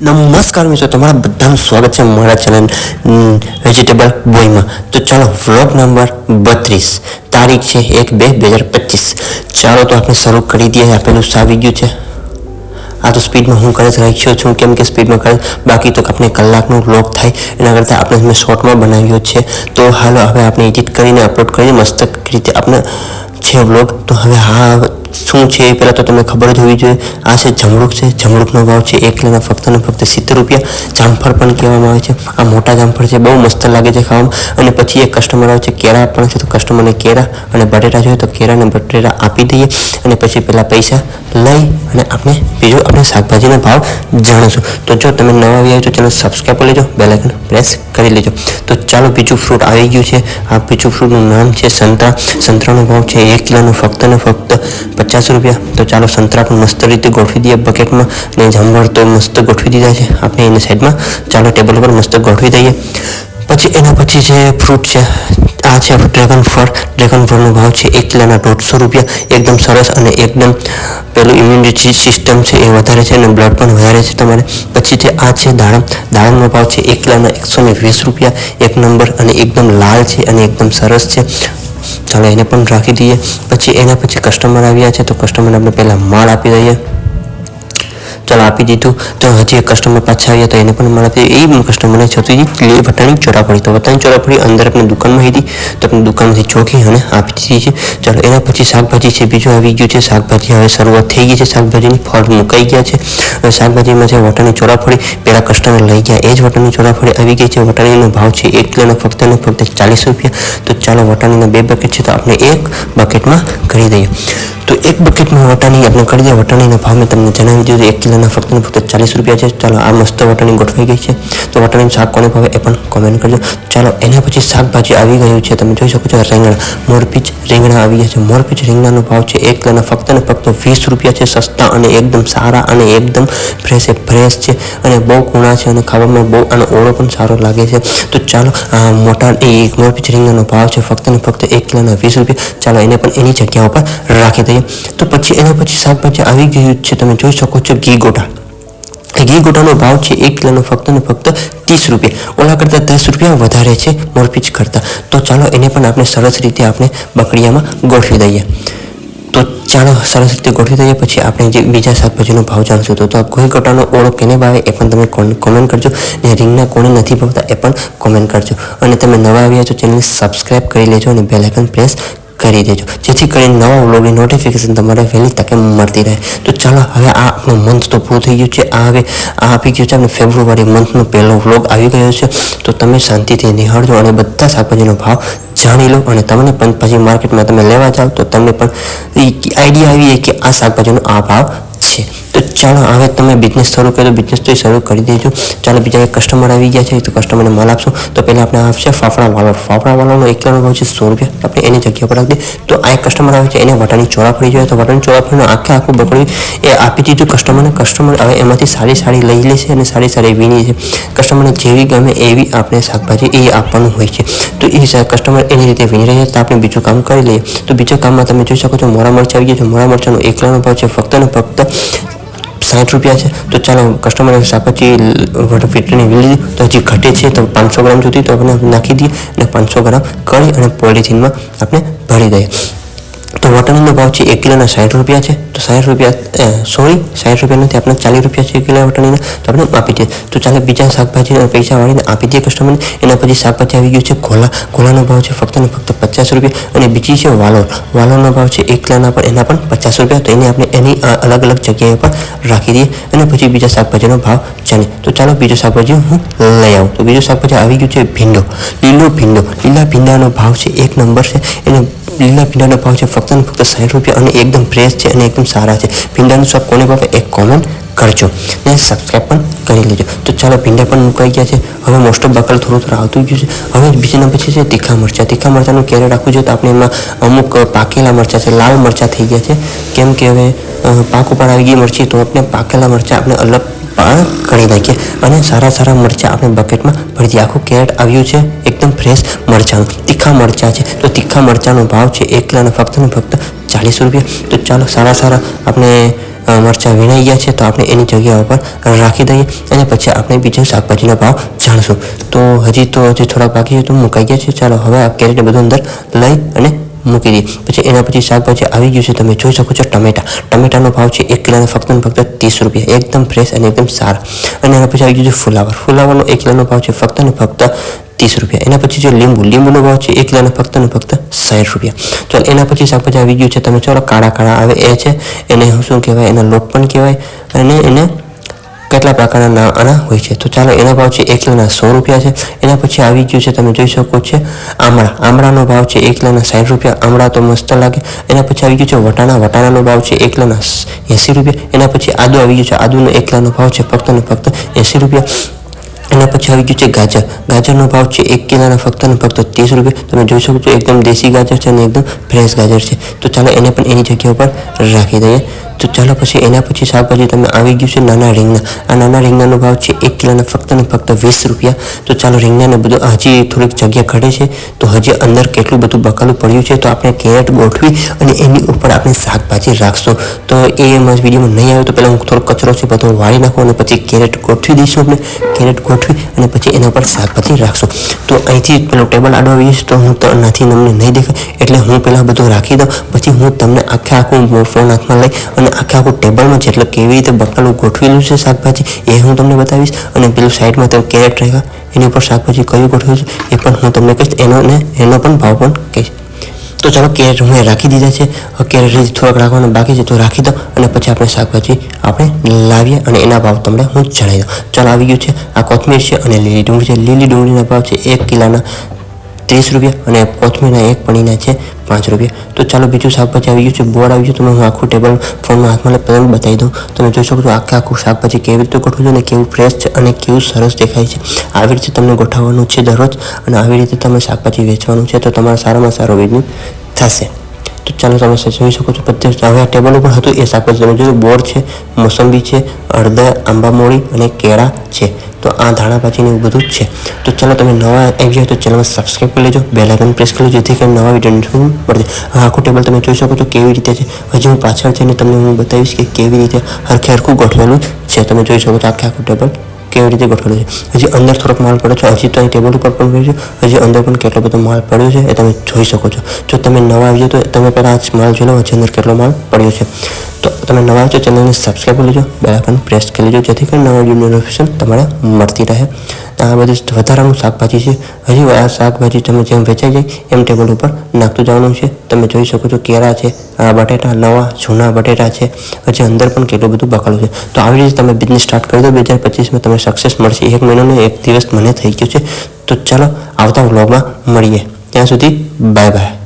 નમસ્કાર મિત્રો, તમારા બધાનું સ્વાગત છે મારા ચેનલ વેજીટેબલ બોયમાં તો ચાલો વ્લોગ નંબર બત્રીસ, તારીખ છે એક બે બે હજાર પચીસ. ચાલો તો આપણે શરૂ કરી દઈએ. આપેલું સાવી ગયું છે. આ તો સ્પીડમાં હું કરે રાખ્યો છું, કેમ કે સ્પીડમાં કરે બાકી તો આપણે કલાકનો વ્લોગ થાય. એના કરતાં આપણે મેં શોર્ટમાં બનાવ્યો છે. તો હાલો, હવે આપણે એડિટ કરીને અપલોડ કરીને મસ્ત રીતે આપણે છે વ્લોગ તો હવે હા શું છે એ પહેલાં તો તમને ખબર જ હોવી જોઈએ. આ છે જમરૂક છે. જમરૂકનો ભાવ છે એક કિલોના ફક્ત ને ફક્ત સિત્તેર રૂપિયા. જામફળ પણ કહેવામાં આવે છે. આ મોટા જામફળ છે. બહુ મસ્ત લાગે છે ખાવામાં. અને પછી એક કસ્ટમર આવે છે, કેળા પણ છે. તો કસ્ટમરને કેળા અને બટેટા જોઈએ તો કેરા અને બટેટા આપી દઈએ. અને પછી પહેલાં પૈસા લઈ અને આપણે બીજું આપણે શાકભાજીનો ભાવ જાણીશું. તો જો તમે નવા આવ્યા તો ચેનલ સબસ્ક્રાઈબ કરી લેજો. બેલાઇકન પ્રેસ કરી લેજો. તો ચાલો બીજું ફ્રૂટ આવી ગયું છે. આ બીજું ફ્રૂટનું નામ છે સંતરા. સંતરાનો ભાવ છે એક કિલોનો ફક્ત ને ફક્ત પચાસ રૂપિયા. તો ચાલો સંતરા પણ મસ્ત રીતે ગોઠવી દઈએ બકેટમાં ને જામવડ તો મસ્ત ગોઠવી દીધા છે. આપણે એની સાઈડમાં ચાલો ટેબલ પર મસ્ત ગોઠવી દઈએ. પછી એના પછી જે ફ્રૂટ છે, આ છે ડ્રેગન ફળ ડ્રેગન ફળનો ભાવ છે એક કિલોના દોઢસો રૂપિયા. એકદમ સરસ અને એકદમ પેલું ઇમ્યુનિટી સિસ્ટમ છે એ વધારે છે અને બ્લડ પણ વધારે છે તમારે. પછી જે આ છે દાડમ. દાડમનો ભાવ છે એક કિલોના એકસો વીસ રૂપિયા. એક નંબર અને એકદમ લાલ છે અને એકદમ સરસ છે. ચાલો એને પણ રાખી દઈએ. પછી એના પછી કસ્ટમર આવ્યા છે તો કસ્ટમરને આપણે પહેલાં માળ આપી દઈએ. ચાલો આપી દીધું. તો હજી કસ્ટમર પાછા આવ્યા તો એને પણ મળે એ કસ્ટમરને છતું હતી વટાણી ચોરાફળી તો વટાણી ચોરાફળી અંદર આપણે દુકાનમાં હતી તો આપણે દુકાનમાંથી ચોખી અને આપી દીધી છે. ચાલો, એના પછી શાકભાજી છે. બીજું આવી ગયું છે શાકભાજી. હવે શરૂઆત થઈ ગઈ છે શાકભાજીની. ફળ મુકાઈ ગયા છે. હવે શાકભાજીમાં છે વટાણી ચોરાફળી પહેલાં કસ્ટમર લઈ ગયા. એ જ વટાણી ચોરાફળી આવી ગઈ છે. વટાણીનો ભાવ છે એક કિલોનો ફક્ત ને ફક્ત ચાલીસ રૂપિયા. તો ચાલો, વટાણીના બે બકેટ છે. તો આપણે એક બકેટમાં કરી દઈએ. તો એક બકેટમાં વટાણી આપણે દઈએ વટાણીના ભાવ મેં તમને જણાવી દીધું એક કિલોના ફક્ત ફક્ત ચાલીસ રૂપિયા છે. ચાલો, આ મસ્ત વટાણી ગોઠવાઈ ગઈ છે. તો વટાણીનું શાક કોને ભાવે એ પણ કોમેન્ટ કરજો. ચાલો, એના પછી શાકભાજી આવી ગયું છે. તમે જોઈ શકો છો, રીંગણા, મોરપીચ રીંગણા આવી ગયા છે. મોરપીચ રીંગણાનો ભાવ છે એક કિલોના ફક્ત ને ફક્ત વીસ રૂપિયા છે. સસ્તા અને એકદમ સારા અને એકદમ ફ્રેશ ફ્રેશ છે અને બહુ કુણા છે અને ખાવામાં બહુ આનો ઓળો પણ સારો લાગે છે. તો ચાલો, આ મોટા એ મોરપીચ રીંગણાનો ભાવ છે ફક્ત ને ફક્ત એક કિલોના વીસ રૂપિયા. ચાલો, એને પણ એની જગ્યા ઉપર રાખી દઈએ. તો પછી એના પછી શાકભાજી આવી ગયું છે. તમે જોઈ શકો છો ઘી ગોટા. ઘી ગોટાનો ભાવ છે એક કિલોનો ફક્ત ને ફક્ત ત્રીસ રૂપિયા. ઓલા કરતાં દસ રૂપિયા વધારે છે મોરપીચ કરતાં. તો ચાલો એને પણ આપણે સરસ રીતે આપણે બકડીયામાં ગોઠવી દઈએ. તો ચાલો સરસ રીતે ગોઠવી દઈએ, પછી આપણે જે બીજા શાકભાજીનો ભાવ જાણશું. તો તો ઘી ગોટાનો ઓળો કેને ભાવે એ પણ તમે કોમેન્ટ કરજો. ને રિંગના કોને નથી ભાવતા એ પણ કોમેન્ટ કરજો. અને તમે નવા આવ્યા છો ચેનલ સબસ્ક્રાઈબ કરી લેજો અને બેલ આઇકન પ્રેસ કરી દેજો. જેથી કરીને નવા વ્લોગની નોટિફિકેશન તમારે વહેલી તકે મળતી રહે. તો ચાલો, હવે આ આપણો મંથ તો પૂરું થઈ ગયું છે. આ હવે આ આપી ગયું છે આપણે ફેબ્રુઆરી મંથનો પહેલો વ્લોગ આવી ગયો છે. તો તમે શાંતિથી નિહાળજો અને બધા શાકભાજીનો ભાવ જાણી લો અને તમને પણ પછી માર્કેટમાં તમે લેવા જાઓ તો તમને પણ આઈડિયા આવી કે આ શાકભાજીનો આ ભાવ છે. તો ચાલો હવે તમે બિઝનેસ શરૂ કર્યો બિઝનેસ તો શરૂ કરી દેજો. ચાલો બીજા એક કસ્ટમર આવી ગયા છે, તો કસ્ટમરને માલ આપશો. તો પહેલાં આપણે આવશે ફાફડા વાલો ફાફડા વાળાનો એક કિલોનો ભાવ છે સો રૂપિયા. આપણે એની જગ્યા પર આપી તો આ એક કસ્ટમર આવે છે, એને વટાણી ચોરાફળી જોઈએ તો વટાની ચોરાફળીનો આખે આખું બકડી એ આપી દીધું કસ્ટમરને કસ્ટમર હવે એમાંથી સારી સારી લઈ લે છે અને સારી સારી વીણી છે. કસ્ટમરને જેવી ગમે એવી આપણે શાકભાજી એ આપવાનું હોય છે. તો એ કસ્ટમર એની રીતે વીણી રહ્યા તો આપણે બીજું કામ કરી લઈએ. તો બીજા કામમાં તમે જોઈ શકો છો, મોરા મરચા આવી ગયા છે. મોરા મરચાનો એકલાનો ભાવ છે, ફક્ત ને ફક્ત સાઠ રૂપિયા છે, તો ચાલો કસ્ટમરે શાકભાજી ફીટની લીધી, તો હજી ઘટે છે, તો પાંચસો ગ્રામ સુધી તો આપણે નાખી દઈએ અને પાંચસો ગ્રામ કરી અને પોલિથીનમાં આપણે ભરી દઈએ. તો વટાણીનો ભાવ છે એક કિલોના સાઠ રૂપિયા છે. તો સાઠ રૂપિયા સોરી, સાઠ રૂપિયા નથી, આપણે ચાલીસ રૂપિયા છે કિલો વટાણીના તો આપણે આપી દઈએ. તો ચાલો બીજા શાકભાજીના પૈસા વાળીને આપી દઈએ કસ્ટમરને એના પછી શાકભાજી આવી ગયું છે ઘોલા. ઘોલાનો ભાવ છે ફક્ત ને ફક્ત પચાસ રૂપિયા. અને બીજી છે વાલોર વાલોરનો ભાવ છે એક કિલોના પણ, એના પણ પચાસ રૂપિયા. તો એને આપણે એની અલગ અલગ જગ્યાએ પણ રાખી દઈએ. અને પછી બીજા શાકભાજીનો ભાવ ચાલે તો ચાલો બીજું શાકભાજી હું લઈ આવું. તો બીજું શાકભાજી આવી ગયું છે ભીંડો. લીલો ભીંડો. લીલા ભીંડાનો ભાવ છે એક નંબર છે. એને લીલા ભીંડાનો ભાવ છે, ફક્ત ને ફક્ત સાઠ રૂપિયા અને એકદમ ફ્રેશ છે અને એકદમ સારા છે. ભીંડાનું શાક કોને ભાવે? એક કોમેન્ટ કરજો. ને સબસ્ક્રાઈબ પણ કરી લેજો. તો ચાલો ભીંડા પણ મુકાઈ ગયા છે. હવે મોસ્ટ ઓફ બકલ થોડું થોડું આવતું ગયું છે. હવે બીજાના પછી છે તીખા મરચાં. તીખા મરચાંનું ક્યારે રાખવું જોઈએ તો આપણે એમાં અમુક પાકેલા મરચાં છે, લાલ મરચાં થઈ ગયા છે. કેમ કે હવે પાક ઉપર આવી ગઈ મરચી, તો આપણે પાકેલા મરચાં આપણે અલગ પણ કરી નાખીએ અને સારા સારા મરચાં આપણે બકેટમાં ભરી દઈએ આખું કેરેટ આવ્યું છે, એકદમ ફ્રેશ મરચાંનું તીખા મરચાં છે. તો તીખા મરચાંનો ભાવ છે એક કિલોના ફક્ત ને ફક્ત ચાલીસ રૂપિયા. તો ચાલો સારા સારા આપણે મરચાં વીણાઈ ગયા છે, તો આપણે એની જગ્યા ઉપર રાખી દઈએ. અને પછી આપણે બીજા શાકભાજીનો ભાવ જાણશું. તો હજી તો હજી થોડા બાકી છે, તો મુકાઈ ગયા છે. ચાલો હવે આ કેરેટ બધું અંદર લઈ અને મૂકી દઈએ પછી એના પછી શાકભાજી આવી ગયું છે, તમે જોઈ શકો છો ટમેટા. ટમેટાનો ભાવ છે એક કિલોના ફક્ત ને ફક્ત ત્રીસ રૂપિયા. એકદમ ફ્રેશ અને એકદમ સારા. અને એના પછી આવી ગયું છે ફુલાવર. ફુલાવરનો એક કિલોનો ભાવ છે ફક્ત ને ફક્ત ત્રીસ રૂપિયા. એના પછી જો લીંબુ. લીંબુનો ભાવ છે એક કિલોના ફક્ત ને ફક્ત સાઠ રૂપિયા. ચાલો, એના પછી શાકભાજી આવી ગયું છે, તમે ચાલો, કાળા કાળા આવે એ છે. એને શું કહેવાય? એના લોટ પણ કહેવાય અને એને કેટલા પ્રકારના ના આના હોય છે? તો ચાલો એના ભાવ છે એક કિલોના સો રૂપિયા છે. એના પછી આવી ગયું છે, તમે જોઈ શકો છો, આમળા. આમળાનો ભાવ છે એક કિલોના સાઠ રૂપિયા. આમળા તો મસ્ત લાગે. એના પછી આવી ગયું છે વટાણા. વટાણાનો ભાવ છે એક કિલોના એંસી રૂપિયા. એના પછી આદુ આવી ગયું છે. આદુનો એક કિલોનો ભાવ છે ફક્ત ને ફક્ત એંસી રૂપિયા. એના પછી આવી ગયું છે ગાજર. ગાજરનો ભાવ છે એક કિલોના ફક્ત ને ફક્ત ત્રીસ રૂપિયા. તમે જોઈ શકો છો, એકદમ દેશી ગાજર છે અને એકદમ ફ્રેશ ગાજર છે. તો ચાલો એને પણ એની જગ્યા ઉપર રાખી દઈએ. તો ચાલો પછી એના પછી શાકભાજી તમે આવી ગયું છે નાના રીંગણા આ નાના રીંગણાનો ભાવ છે એક કિલોના ફક્ત ને ફક્ત વીસ રૂપિયા. તો ચાલો રીંગણાને બધું હજી થોડીક જગ્યા ઘડે છે. તો હજી અંદર કેટલું બધું બકાલું પડ્યું છે તો આપણે કેરેટ ગોઠવી અને એની ઉપર આપણે શાકભાજી રાખશું. તો એ મારા વિડીયોમાં નહીં આવે તો પહેલાં હું થોડો કચરો છે બધો વાળી નાખું અને પછી કેરેટ ગોઠવી દઈશું આપણે. કેરેટ ગોઠવી અને પછી એના ઉપર શાકભાજી રાખશું. તો અહીંથી પેલો ટેબલ આડો આવી તો હું નાથી તમને નહીં દેખાય. એટલે હું પહેલાં બધું રાખી દઉં. પછી હું તમને આખે આખું ફોન હાથમાં લઈ અને આખે આખું ટેબલમાં છે એટલે કેવી રીતે બકાલું ગોઠવેલું છે શાકભાજી, એ હું તમને બતાવીશ. અને પેલું સાઈડમાં તમે કેરેટ રહ્યા એની ઉપર શાકભાજી કયું ગોઠવ્યું છે, એ પણ હું તમને કહીશ. એનો ને એનો પણ ભાવ પણ કહીશ. તો ચાલો કેરેટ મેં રાખી દીધા છે. કેરેટ હજી થોડાક રાખવાના બાકી છે તો રાખી દો અને પછી આપણે શાકભાજી આપણે લાવીએ અને એના ભાવ તમને હું જણાવી દઉં. ચાલો આવી ગયું છે. આ કોથમીર છે અને લીલી ડુંગળી છે. લીલી ડુંગળીના ભાવ છે એક કિલોના ત્રીસ રૂપિયા અને કોથમીરના એક પણીના છે પાંચ રૂપિયા. તો ચાલો બીજું શાકભાજી આવી ગયું છે બોર્ડ આવી ગયું તમે હું આખું ટેબલ ફોનમાં હાથમાં લઈ પહેલાં બતાવી દઉં. તમે જોઈ શકો છો આખે આખું શાકભાજી કેવી રીતે ગોઠવું છે અને કેવું ફ્રેશ છે અને કેવું સરસ દેખાય છે. આવી રીતે તમને ગોઠવવાનું છે દરરોજ અને આવી રીતે તમે શાકભાજી વેચવાનું છે તો તમારા સારામાં સારો બિઝનેસ થશે. તો ચાલો તમે જોઈ શકો છો બધે હવે આ ટેબલ ઉપર હતું એ શાકભાજી તમે જોયું, બોર છે, મોસંબી છે અડદા આંબા મોળી અને કેળા છે. તો આ ધાણાભાજીને એવું બધું જ છે. તો ચાલો તમે નવા આવી જાય તો ચેનલમાં સબસ્ક્રાઈબ કરી લેજો બે લાઇકન પ્રેસ કરી લેજો, જેથી કરીને નવા વીડિયો મળે. હવે આખું ટેબલ તમે જોઈ શકો છો કેવી રીતે છે. હજી હું પાછળ જઈને તમને હું બતાવીશ કે કેવી રીતે હરખે હરખું ગોઠવેલું છે. તમે જોઈ શકો છો આખે આખું ટેબલ. કેવી રીતે ગોઠવેલું છે? હજી અંદર થોડોક માલ પડ્યો છે, હજી તો અહીં ટેબલ ઉપર પણ પડ્યો છે. હજી અંદર પણ કેટલો બધો માલ પડ્યો છે એ તમે જોઈ શકો છો. જો તમે નવા આવી જાઓ તો તમે પહેલાં આ માલ જોઈ લો, હજી અંદર કેટલો માલ પડ્યો છે. તો તમે નવા છો ચેનલને સબસ્ક્રાઈબ કરી લેજો બેલ આઇકન પ્રેસ કરી લેજો, જેથી કરીને નવા વીડિયો નોટિફિકેશન તમારે મળતી રહે. આ બધી વધારાનું શાકભાજી છે. હજી આ શાકભાજી તમે જેમ વેચાઈ જાય એમ ટેબલ ઉપર નાખતું જવાનું છે. તમે જોઈ શકો છો કેરા છે, આ બટેટા નવા જૂના બટેટા છે. હજી અંદર પણ કેટલું બધું બકાલું છે. તો આવી રીતે તમે બિઝનેસ સ્ટાર્ટ કરી દો. બે હજાર પચીસમાં તમે સક્સેસ મળશે. એક મહિનાનો એક દિવસ મને થઈ ગયો છે. તો ચાલો આવતા વ્લોગમાં મળીએ. ત્યાં સુધી બાય બાય